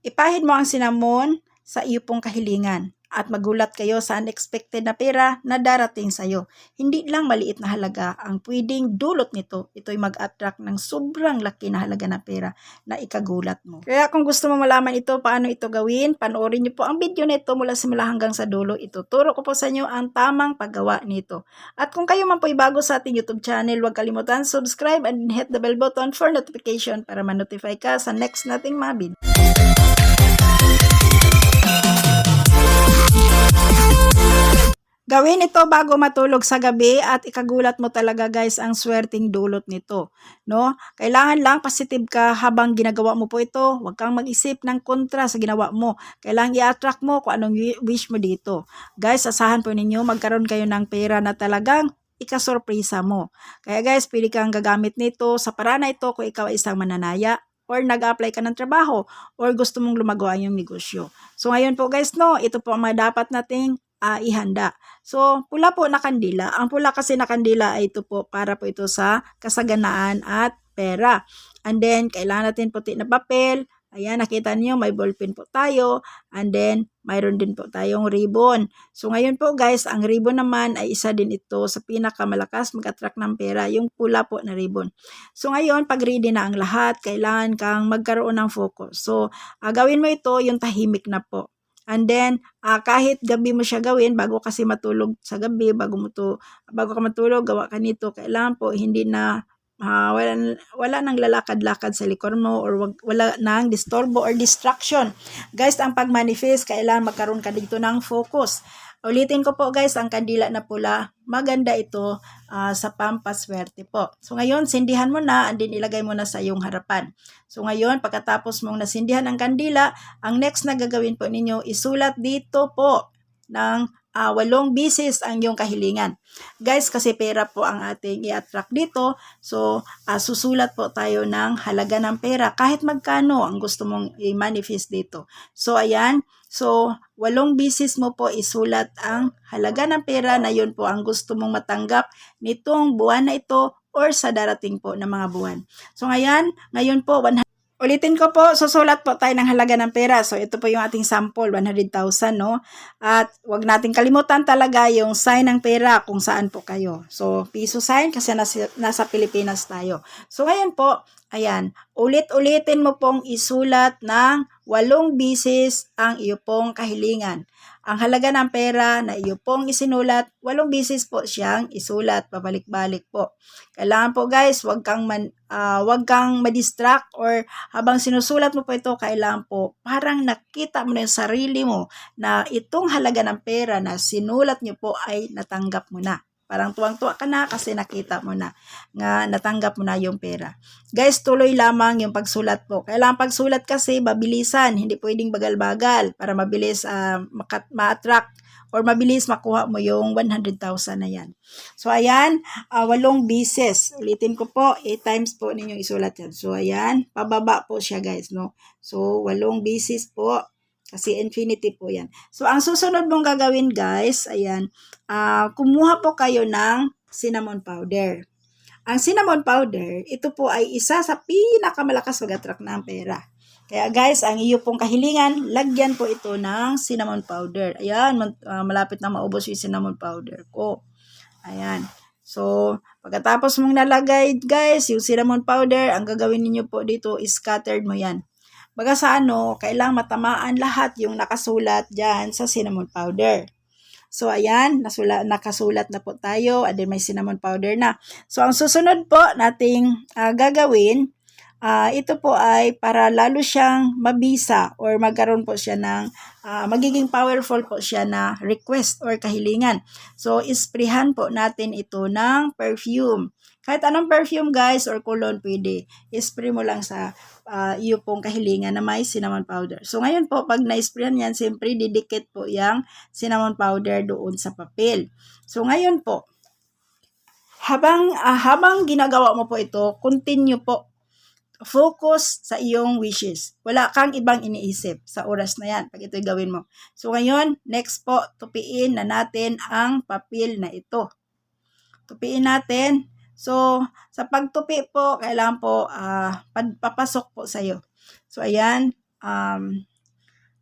Ipahid mo ang sinamon sa iyo pong kahilingan at magulat kayo sa unexpected na pera na darating sa iyo. Hindi lang maliit na halaga ang pwedeng dulot nito. Ito'y mag-attract ng sobrang laki na halaga na pera na ikagulat mo. Kaya kung gusto mo malaman ito, paano ito gawin, panoorin niyo po ang video nito mula simula hanggang sa dulo. Ituturo ko po sa inyo ang tamang paggawa nito. At kung kayo man po'y bago sa ating YouTube channel, huwag kalimutan subscribe and hit the bell button for notification para ma-notify ka sa next nating mga video. Gawin ito bago matulog sa gabi at ikagulat mo talaga guys ang swerting dulot nito. No? Kailangan lang positive ka habang ginagawa mo po ito. Huwag kang mag-isip ng kontra sa ginawa mo. Kailangan i-attract mo kung anong wi- wish mo dito. Guys, asahan po ninyo magkaroon kayo ng pera na talagang ikasorpresa mo. Kaya guys, pili kang gagamit nito sa paraan na ito kung ikaw ay isang mananaya or nag-apply ka ng trabaho or gusto mong lumagawa yung negosyo. So ngayon po guys, no, ito po ang mga dapat nating ah, ihanda. So, pula po na kandila. Ang pula kasi na kandila ay ito po para po ito sa kasaganaan at pera. And then, kailangan natin puti na papel. Ayan, nakita niyo may ballpen po tayo. And then, mayroon din po tayong ribbon. So, ngayon po guys, ang ribbon naman ay isa din ito sa pinakamalakas mag-attract ng pera, yung pula po na ribbon. So, ngayon, pag ready na ang lahat, kailangan kang magkaroon ng focus. So, ah, gawin mo ito yung tahimik na po. And then, ah, kahit gabi mo siya gawin, bago kasi matulog sa gabi, bago mo to, bago ka matulog, gawa ka nito, kailangan po hindi na ah, wala, wala nang lalakad-lakad sa likod mo or wag, wala nang disturbo or distraction. Guys, ang pag-manifest, kailangan magkaroon ka dito ng focus. Ulitin ko po guys, ang kandila na pula, maganda ito ah, sa pampaswerte po. So ngayon, sindihan mo na and then ilagay mo na sa iyong harapan. So ngayon, pagkatapos mong nasindihan ang kandila, ang next na gagawin po ninyo, isulat dito po ng ah, walong bisis ang iyong kahilingan. Guys, kasi pera po ang ating i-attract dito. So, ah, susulat po tayo ng halaga ng pera. Kahit magkano ang gusto mong i-manifest dito. So, ayan. So, walong bisis mo po isulat ang halaga ng pera na yun po ang gusto mong matanggap nitong buwan na ito or sa darating po na mga buwan. So, ngayon, ngayon po, 100 Ulitin ko po, susulat po tayo ng halaga ng pera. So, ito po yung ating sample, 100,000, no? At wag nating kalimutan talaga yung sign ng pera kung saan po kayo. So, piso sign kasi nasa, nasa Pilipinas tayo. So, ngayon po, ayan, ulit-ulitin mo pong isulat ng walong bisis ang iyo pong kahilingan. Ang halaga ng pera na iyo pong isinulat, walong bisis po siyang isulat, pabalik-balik po. Kailangan po guys, wag kang man, ah, wag kang ma-distract or habang sinusulat mo po ito, kailangan po parang nakita mo na yung sarili mo na itong halaga ng pera na sinulat niyo po ay natanggap mo na. Parang tuwang-tuwa ka na kasi nakita mo na nga natanggap mo na yung pera. Guys, tuloy lamang yung pagsulat po. Kailangan pagsulat kasi babilisan, hindi pwedeng bagal-bagal para mabilis makat- ma-attract or mabilis makuha mo yung 100,000 na yan. So, ayan, ah, walong bises. Ulitin ko po, 8 times po ninyong isulat yan. So, ayan, pababa po siya guys, no? So, walong bises po. Kasi infinity po yan. So, ang susunod mong gagawin guys, ayan, ah, kumuha po kayo ng cinnamon powder. Ang cinnamon powder, ito po ay isa sa pinakamalakas mag-attract ng pera. Kaya guys, ang iyo pong kahilingan, lagyan po ito ng cinnamon powder. Ayan, ah, malapit na maubos yung cinnamon powder ko. Ayan. So, pagkatapos mong nalagay, guys, yung cinnamon powder, ang gagawin niyo po dito is scattered mo yan. Baga sa ano, kailang matamaan lahat yung nakasulat dyan sa cinnamon powder. So, ayan, nasula, nakasulat na po tayo. And then, may cinnamon powder na. So, ang susunod po nating ah, gagawin, ah, ito po ay para lalo siyang mabisa or magkaroon po siya ng, ah, magiging powerful po siya na request or kahilingan. So, isprehan po natin ito ng perfume. Kahit anong perfume guys or cologne pwede. Ispray mo lang sa uh, iyo pong kahilingan na may cinnamon powder. So ngayon po, pag na-sprayan yan, siyempre didikit po yung cinnamon powder doon sa papel. So ngayon po, habang, ah, habang ginagawa mo po ito, continue po focus sa iyong wishes. Wala kang ibang iniisip sa oras na yan pag ito'y gawin mo. So ngayon, next po, tupiin na natin ang papel na ito. Tupiin natin. So, sa pagtupi po, kailangan po pad- papasok po sa iyo. So, ayan. Um,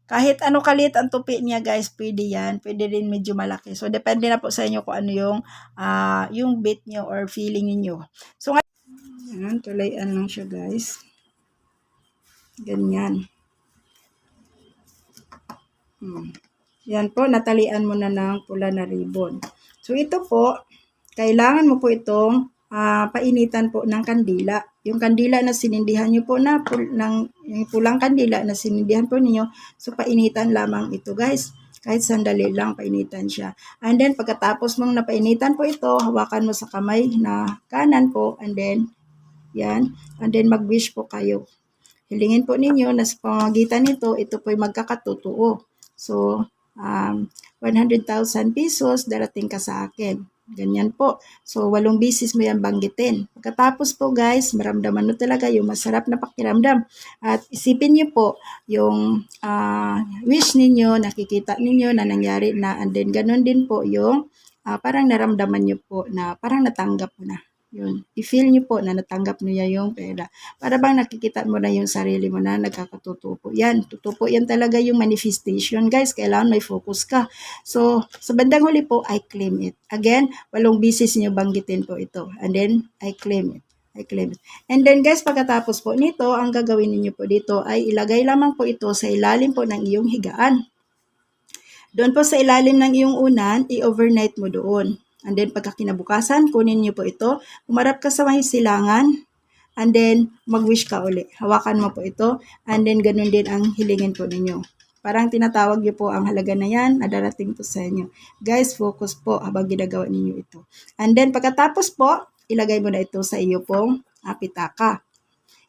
Kahit ano kalit ang tupi niya guys, pwede yan. Pwede rin medyo malaki. So, depende na po sa inyo kung ano yung, ah yung bit nyo or feeling niyo So, ngayon, yan, tulayan lang siya guys. Ganyan. Hmm. Yan po, natalian mo na ng pula na ribbon. So, ito po, kailangan mo po itong ah, painitan po ng kandila. Yung kandila na sinindihan nyo po na pul- ng, yung pulang kandila na sinindihan po ninyo, so painitan lamang ito guys. Kahit sandali lang, painitan siya. And then, pagkatapos mong napainitan po ito, hawakan mo sa kamay na kanan po, and then, yan, and then mag-wish po kayo. Hilingin po ninyo na sa pamamagitan nito, ito po'y magkakatotoo. So, um, 100,000 pesos darating ka sa akin. Ganyan po. So, walong bisis mo yan banggitin. Pagkatapos po guys, maramdaman mo talaga yung masarap na pakiramdam. At isipin niyo po yung ah, wish ninyo, nakikita ninyo na nangyari na and then ganun din po yung ah, parang naramdaman niyo po na parang natanggap mo na. Yun. I-feel niyo po na natanggap niya yung pera. Para bang nakikita mo na yung sarili mo na nagkakatutupo. Yan, tutupo yan talaga yung manifestation. Guys, kailangan may focus ka. So, sa bandang huli po, I claim it. Again, walong bisis niyo banggitin po ito. And then, I claim it. I claim it. And then guys, pagkatapos po nito, ang gagawin niyo po dito ay ilagay lamang po ito sa ilalim po ng iyong higaan. Doon po sa ilalim ng iyong unan, i-overnight mo doon. And then pagkakinabukasan, kunin niyo po ito. Umarap ka sa may silangan. And then, mag-wish ka uli. Hawakan mo po ito. And then, ganun din ang hilingin po ninyo. Parang tinatawag niyo po ang halaga na yan na darating po sa inyo. Guys, focus po habang ginagawa ninyo ito. And then, pagkatapos po, ilagay mo na ito sa iyo pong ah, pitaka.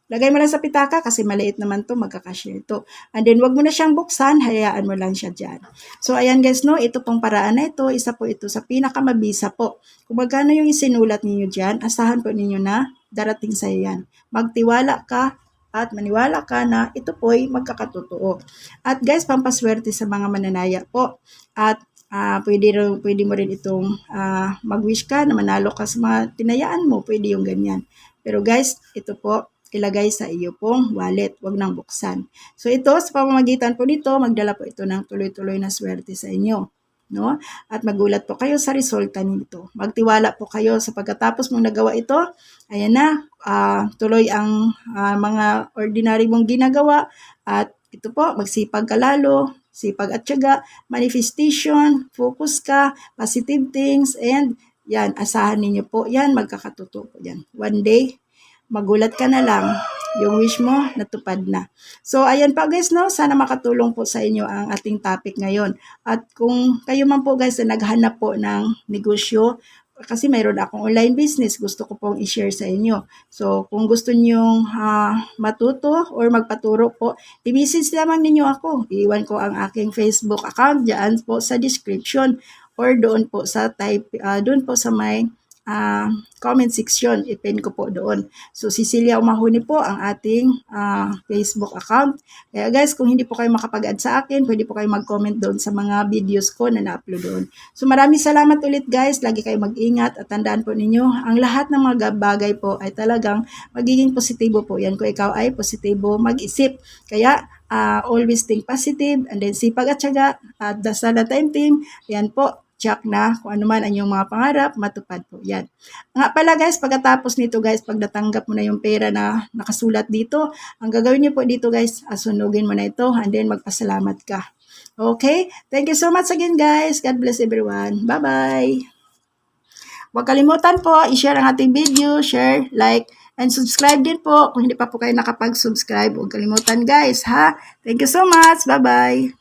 Lagay mo lang sa pitaka kasi maliit naman to, magkakasya ito. And then, wag mo na siyang buksan, hayaan mo lang siya dyan. So, ayan guys, no, ito pong paraan na ito, isa po ito sa pinakamabisa po. Kung magkano yung isinulat ninyo dyan, asahan po ninyo na darating sa yan. Magtiwala ka at maniwala ka na ito po'y magkakatotoo. At guys, pampaswerte sa mga mananaya po. At ah pwede, pwede mo rin itong ah, mag-wish ka na manalo ka sa mga tinayaan mo. Pwede yung ganyan. Pero guys, ito po, ilagay sa iyo pong wallet. Huwag nang buksan. So ito, sa pamamagitan po nito, magdala po ito ng tuloy-tuloy na swerte sa inyo. No? At magulat po kayo sa resulta nito. Magtiwala po kayo sa pagkatapos mong nagawa ito, ayan na, ah, tuloy ang ah, mga ordinary mong ginagawa at ito po, magsipag ka lalo, sipag at tiyaga, manifestation, focus ka, positive things, and yan, asahan ninyo po, yan, magkakatuto po yan. One day, magulat ka na lang, yung wish mo, natupad na. So, ayan pa guys, no? Sana makatulong po sa inyo ang ating topic ngayon. At kung kayo man po guys na naghanap po ng negosyo, kasi mayroon akong online business, gusto ko pong i-share sa inyo. So, kung gusto nyong ah, matuto or magpaturo po, i-message lamang ninyo ako. Iwan ko ang aking Facebook account dyan po sa description or doon po sa type, ah, doon po sa may ah, comment section. I-pin ko po doon. So, Cecilia Umahuni po ang ating ah, Facebook account. Kaya guys, kung hindi po kayo makapag-add sa akin, pwede po kayo mag-comment doon sa mga videos ko na na-upload doon. So, maraming salamat ulit guys. Lagi kayo mag-ingat at tandaan po ninyo, ang lahat ng mga bagay po ay talagang magiging positibo po. Yan kung ikaw ay positibo mag-isip. Kaya, ah, always think positive and then sipag at syaga at dasal at team. Yan po, check na kung ano man ang iyong mga pangarap, matupad po yan. Nga pala guys, pagkatapos nito guys, pag natanggap mo na yung pera na nakasulat dito, ang gagawin niyo po dito guys, asunugin mo na ito and then magpasalamat ka. Okay? Thank you so much again guys. God bless everyone. Bye-bye. Huwag kalimutan po, i-share ang ating video, share, like, and subscribe din po. Kung hindi pa po kayo nakapag-subscribe, huwag kalimutan guys, ha? Thank you so much. Bye-bye.